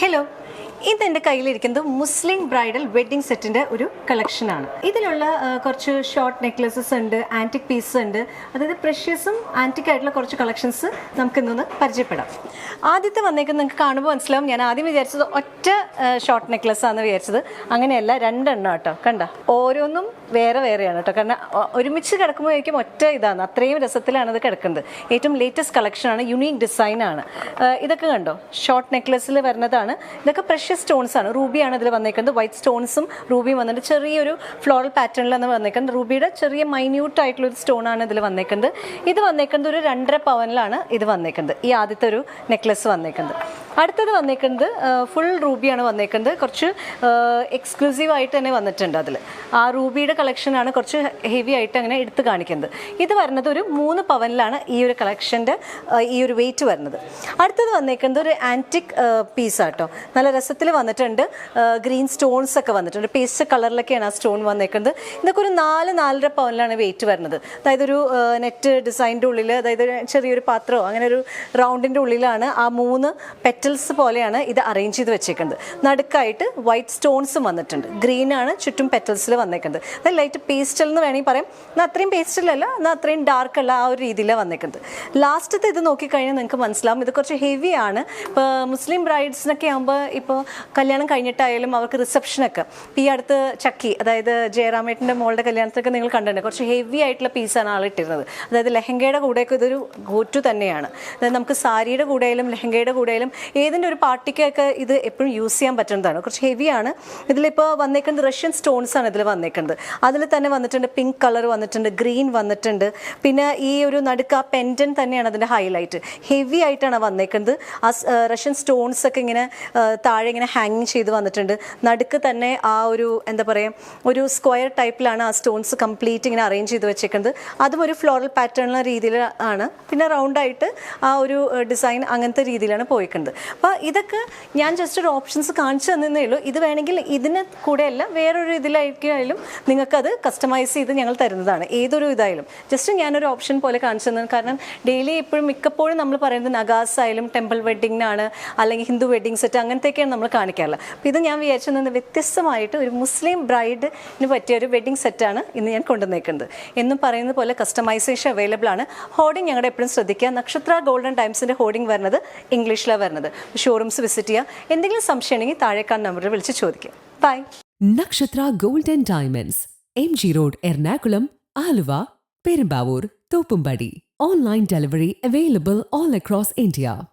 Hello, ഇത് എന്റെ കയ്യിലിരിക്കുന്നത് മുസ്ലിം bridal wedding സെറ്റിന്റെ ഒരു കളക്ഷനാണ്. ഇതിലുള്ള കുറച്ച് ഷോർട്ട് നെക്ലസസ് ഉണ്ട് ആന്റിക് പീസസ് ഉണ്ട്. അതായത് പ്രഷ്യസും ആന്റിക് ആയിട്ടുള്ള കുറച്ച് കളക്ഷൻസ് നമുക്ക് ഇന്നൊന്ന് പരിചയപ്പെടാം. ആദ്യത്തെ വന്നേക്കുന്നത് നിങ്ങൾക്ക് കാണുമ്പോൾ മനസ്സിലാവും. ഞാൻ ആദ്യം വിചാരിച്ചത് ഒറ്റ ഷോർട്ട് നെക്ലസ് ആണെന്ന് വിചാരിച്ചത്. അങ്ങനെയല്ല രണ്ടെണ്ണം കേട്ടോ കണ്ട? ഓരോന്നും വേറെ വേറെയാണ് കേട്ടോ കാരണം ഒരുമിച്ച് കിടക്കുമ്പോഴേക്കും ഒറ്റ ഇതാണ്. അത്രയും രസത്തിലാണ് ഇത് കിടക്കുന്നത്. ഏറ്റവും ലേറ്റസ്റ്റ് കളക്ഷനാണ് യുണീക്ക് ഡിസൈനാണ് ഇതൊക്കെ കണ്ടോ? ഷോർട്ട് നെക്ലസിൽ വരുന്നതാണ്. ഇതൊക്കെ പ്രഷ്യസ് സ്റ്റോൺസ് ആണ്. റൂബിയാണ് ഇതിൽ വന്നേക്കുന്നത്. വൈറ്റ് സ്റ്റോൺസും റൂബിയും വന്നിട്ട് ചെറിയൊരു ഫ്ലോറൽ പാറ്റേണിലാണ് വന്നേക്കുന്നത്. റൂബിയുടെ ചെറിയ മൈന്യൂട്ട് ആയിട്ടുള്ള ഒരു സ്റ്റോൺ ആണ് ഇതിൽ വന്നേക്കുന്നത്. ഇത് വന്നേക്കുന്നത് ഒരു രണ്ടര പവനിലാണ് ഇത് വന്നേക്കുന്നത്. ഈ ആദ്യത്തെ ഒരു നെക്ലസ് വന്നേക്കുന്നത്. അടുത്തത് വന്നേക്കുന്നത് ഫുൾ റൂബിയാണ് വന്നേക്കുന്നത്. കുറച്ച് എക്സ്ക്ലൂസീവ് ആയിട്ട് തന്നെ വന്നിട്ടുണ്ട് അതിൽ ആ റൂബിയുടെ കളക്ഷനാണ് കുറച്ച് ഹെവി ആയിട്ട് അങ്ങനെ എടുത്ത് കാണിക്കുന്നത്. ഇത് വരുന്നത് ഒരു മൂന്ന് പവനിലാണ് ഈ ഒരു കളക്ഷന്റെ ഈ ഒരു വെയിറ്റ് വരുന്നത്. അടുത്തത് വന്നേക്കുന്നത് ഒരു ആന്റിക് ആട്ടോ. നല്ല രസത്തിൽ വന്നിട്ടുണ്ട്. ഗ്രീൻ സ്റ്റോൺസ് ഒക്കെ വന്നിട്ടുണ്ട്. പേസ്റ്റ് കളറിലൊക്കെയാണ് ആ സ്റ്റോൺ വന്നേക്കുന്നത്. ഇതൊക്കെ ഒരു നാല് നാലര പവനിലാണ് വെയിറ്റ് വരുന്നത്. അതായത് ഒരു നെറ്റ് ഡിസൈന്റെ ഉള്ളിൽ അതായത് ചെറിയൊരു പാത്രമോ അങ്ങനെ ഒരു റൗണ്ടിന്റെ ഉള്ളിലാണ് ആ മൂന്ന് പെറ്റൽസ് പോലെയാണ് ഇത് അറേഞ്ച് ചെയ്ത് വെച്ചേക്കുന്നത്. നടുക്കായിട്ട് വൈറ്റ് സ്റ്റോൺസും വന്നിട്ടുണ്ട്. ഗ്രീൻ ആണ് ചുറ്റും പെറ്റൽസിൽ വന്നേക്കുന്നത്. അത് ലൈറ്റ് പേസ്റ്റൽ എന്ന് വേണമെങ്കിൽ പറയാം. എന്നാൽ അത്രയും പേസ്റ്റലല്ല എന്നാൽ അത്രയും ഡാർക്ക് അല്ല ആ ഒരു രീതിയിലാണ് വന്നേക്കുന്നത്. ലാസ്റ്റത്തെ ഇത് നോക്കിക്കഴിഞ്ഞാൽ നിങ്ങൾക്ക് മനസ്സിലാവും. ഇത് കുറച്ച് ഹെവി ആണ്. ഇപ്പോൾ മുസ്ലിം ബ്രൈഡ്സിനൊക്കെ ആകുമ്പോൾ ഇപ്പോൾ കല്യാണം കഴിഞ്ഞിട്ടായാലും അവർക്ക് റിസപ്ഷനൊക്കെ ഈ അടുത്ത് ചക്കി അതായത് ജയറാമേട്ടന്റെ മോളുടെ കല്യാണത്തിനൊക്കെ നിങ്ങൾ കണ്ടിട്ടുണ്ട്. കുറച്ച് ഹെവി ആയിട്ടുള്ള പീസാണ് ആളിട്ടിരുന്നത് അതായത് ലെഹങ്കയുടെ കൂടെയൊക്കെ ഇതൊരു ഗോറ്റു തന്നെയാണ്. അതായത് നമുക്ക് സാരിയുടെ കൂടെയാലും ലെഹങ്കയുടെ കൂടെയായാലും ഏതിന്റെ ഒരു പാർട്ടിക്കൊക്കെ ഇത് എപ്പോഴും യൂസ് ചെയ്യാൻ പറ്റുന്നതാണ്. കുറച്ച് ഹെവിയാണ് ഇതിലിപ്പോൾ വന്നേക്കുന്നത് റഷ്യൻ സ്റ്റോൺസ് ആണ് ഇതിൽ വന്നേക്കുന്നത്. അതിൽ തന്നെ വന്നിട്ടുണ്ട് പിങ്ക് കളർ വന്നിട്ടുണ്ട് ഗ്രീൻ വന്നിട്ടുണ്ട്. പിന്നെ ഈ ഒരു നടുക്ക പെൻഡൻ തന്നെയാണ് അതിന്റെ ഹൈലൈറ്റ് ഹെവി ആയിട്ടാണ് വന്നേക്കുന്നത്. ആ റഷ്യൻ സ്റ്റോൺസ് ഒക്കെ ഇങ്ങനെ താഴെ ഇങ്ങനെ ഹാങ്ങിങ് ചെയ്ത് വന്നിട്ടുണ്ട്. നടുക്ക് തന്നെ ആ ഒരു എന്താ പറയുക ഒരു സ്ക്വയർ ടൈപ്പിലാണ് ആ സ്റ്റോൺസ് കംപ്ലീറ്റ് ഇങ്ങനെ അറേഞ്ച് ചെയ്ത് വെച്ചേക്കുന്നത്. അതും ഒരു ഫ്ലോറൽ പാറ്റേണുള്ള രീതിയിലാണ് പിന്നെ റൗണ്ടായിട്ട് ആ ഒരു ഡിസൈൻ അങ്ങനത്തെ രീതിയിലാണ് പോയിക്കുന്നത്. അപ്പോൾ ഇതൊക്കെ ഞാൻ ജസ്റ്റ് ഒരു ഓപ്ഷൻസ് കാണിച്ചു തന്നേ ഉള്ളൂ. ഇത് വേണമെങ്കിൽ ഇതിന് കൂടെയല്ല വേറൊരു ഇതിലായിരിക്കും നിങ്ങൾക്കത് കസ്റ്റമൈസ് ചെയ്ത് ഞങ്ങൾ തരുന്നതാണ്. ഏതൊരു ഇതായാലും. ജസ്റ്റ് ഞാനൊരു ഓപ്ഷൻ പോലെ കാണിച്ചു തന്നെ കാരണം ഡെയിലി എപ്പോഴും മിക്കപ്പോഴും നമ്മൾ പറയുന്നത് നഗാസ് ആയാലും ടെമ്പിൾ വെഡ്ഡിങ്ങിനാണ് അല്ലെങ്കിൽ ഹിന്ദു വെഡ്ഡിങ് സെറ്റ് അങ്ങനത്തെയൊക്കെയാണ് നമ്മൾ കാണിക്കാറുള്ളത്. അപ്പോൾ ഇത് ഞാൻ വിചാരിച്ചു നിന്ന് വ്യത്യസ്തമായിട്ട് ഒരു മുസ്ലിം ബ്രൈഡിന് പറ്റിയ ഒരു വെഡ്ഡിങ് സെറ്റാണ് ഇന്ന് ഞാൻ കൊണ്ടുവന്നേക്കുന്നത്. എന്നും പറയുന്നത് പോലെ കസ്റ്റമൈസേഷൻ അവൈലബിൾ ആണ്. ഹോർഡിംഗ് ഞങ്ങളുടെ എപ്പോഴും ശ്രദ്ധിക്കുക. നക്ഷത്ര ഗോൾഡൻ ടൈംസിന്റെ ഹോർഡിംഗ് വരുന്നത് ഇംഗ്ലീഷിലാണ് വരുന്നത്. ഷോറൂംസ് വിസിറ്റ് ചെയ്യുക എന്തെങ്കിലും സംശയം ഉണ്ടെങ്കിൽ താഴേക്കാൻ നമ്പറിൽ വിളിച്ച് ചോദിക്കുക bye Nakshatra golden diamonds M G road Ernakulam Aluva Perumbavoor Thoppumpady. Online delivery available all across India